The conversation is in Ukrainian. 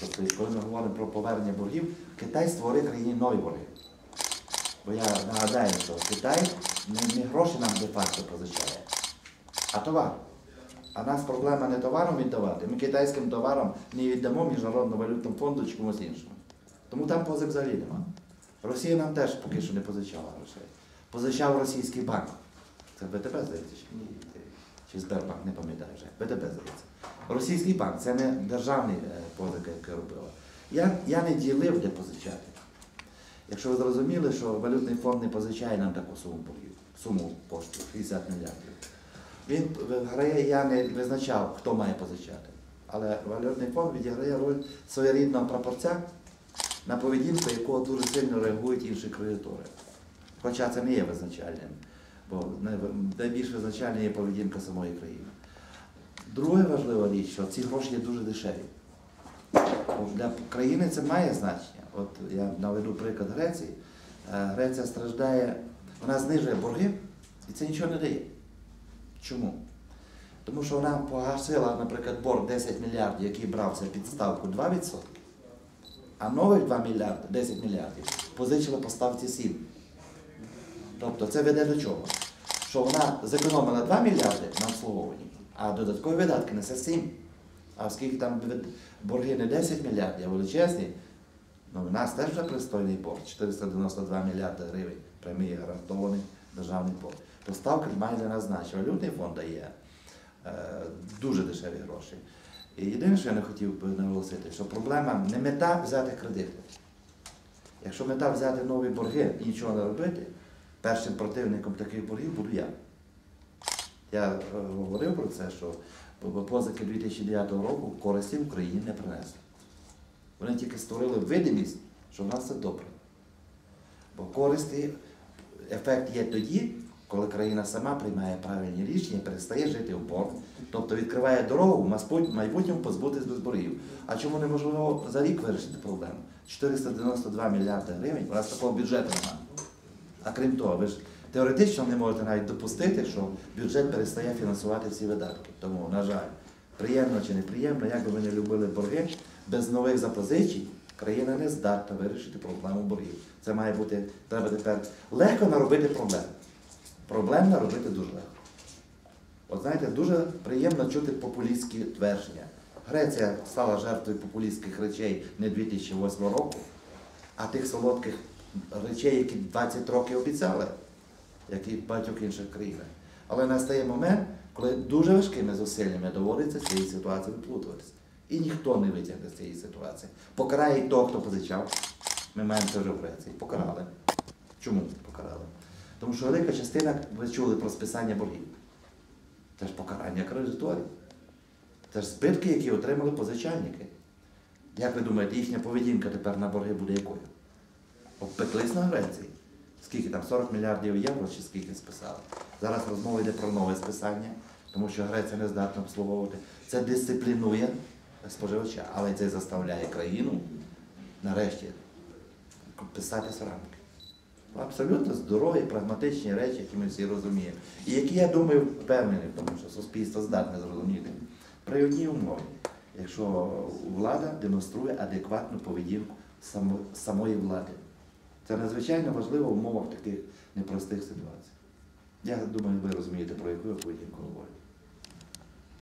Тобто, коли ми говоримо про повернення боргів, Китай створив країні нові борги. Бо я нагадаю, що Китай не, не гроші нам де-факто позичає, а товар. А нас проблема не товаром віддавати. Ми китайським товаром не віддамо Міжнародному валютному фонду чи комусь іншому. Тому там позик взагалі нема. Росія нам теж поки що не позичала грошей. Позичав російський банк. Це БТП, здається, чи ні? Чи Сбербанк, не пам'ятаю вже. БТП, здається. Російський банк це не державний е, позик, який робила. Я, я не ділив, де позичати. Якщо ви зрозуміли, що валютний фонд не позичає нам таку суму суму коштів 60 мільярдів. Він грає, я не визначав, хто має позичати. Але валютний фонд відіграє роль своєрідного прапорця, на поведінку якого дуже сильно реагують інші кредитори. Хоча це не є визначальним, бо найбільш визначальна є поведінка самої країни. Друга важлива річ, що ці гроші є дуже дешеві. Для країни це має значення. От я наведу приклад Греції. Е, Греція страждає, вона знижує борги, і це нічого не дає. Чому? Тому що вона погасила, наприклад, борг 10 мільярдів, який брався під ставку 2%, а нових 2 мільярди, 10 мільярдів, позичила по ставці 7. Тобто це веде до чого? Що вона зекономила 2 мільярди на обслуговуванні, а додаткові видатки несе 7. А оскільки там борги не 10 мільярдів, а величезні, ну в нас теж вже пристойний борг, 492 мільярди гривень, прямий гарантований державний борг. То ставка має для нас. Валютний фонд дає е, дуже дешеві гроші. І єдине, що я не хотів би наголосити, що проблема не мета взяти кредити. Якщо мета взяти нові борги і нічого не робити, першим противником таких боргів буду я. Я е, говорив про це, що позики 2009 року користі Україні не принесли. Вони тільки створили видимість, що в нас все добре. Бо користі, ефект є тоді, коли країна сама приймає правильні рішення, перестає жити в борг, тобто відкриває дорогу майбутньому позбутись без боргів. А чому неможливо за рік вирішити проблему? 492 мільярди гривень, у нас такого бюджету немає. А крім того, ви ж теоретично не можете навіть допустити, що бюджет перестає фінансувати всі видатки. Тому, на жаль, приємно чи неприємно, як би ви не любили борги, без нових запозичень країна не здатна вирішити проблему боргів. Це має бути, треба тепер легко наробити проблем. Проблем наробити дуже легко. От знаєте, дуже приємно чути популістські твердження. Греція стала жертвою популістських речей не 2008 року, а тих солодких речей, які 20 років обіцяли, як і в багатьох інших країнах. Але настає момент, коли дуже важкими зусиллями доводиться цієї ситуації виплутуватися. І ніхто не витягне з цієї ситуації. Покарає того, хто позичав. Ми маємо це вже в Греції. Покарали. Чому покарали? Тому що велика частина, ви чули про списання боргів. Це ж покарання кредиторів. Це ж збитки, які отримали позичальники. Як ви думаєте, їхня поведінка тепер на борги буде якою? Обпеклись на Греції. Скільки там 40 мільярдів євро чи скільки списали? Зараз розмова йде про нове списання, тому що Греція не здатна обслуговувати. Це дисциплінує споживача, але це заставляє країну нарешті писатися рамки. Абсолютно здорові, прагматичні речі, які ми всі розуміємо. І які, я думаю, впевнений в тому, що суспільство здатне зрозуміти при одній умові, якщо влада демонструє адекватну поведінку самої влади. Це надзвичайно важливо в умовах таких непростих ситуацій. Я думаю, ви розумієте, про яку я поведінку говорю.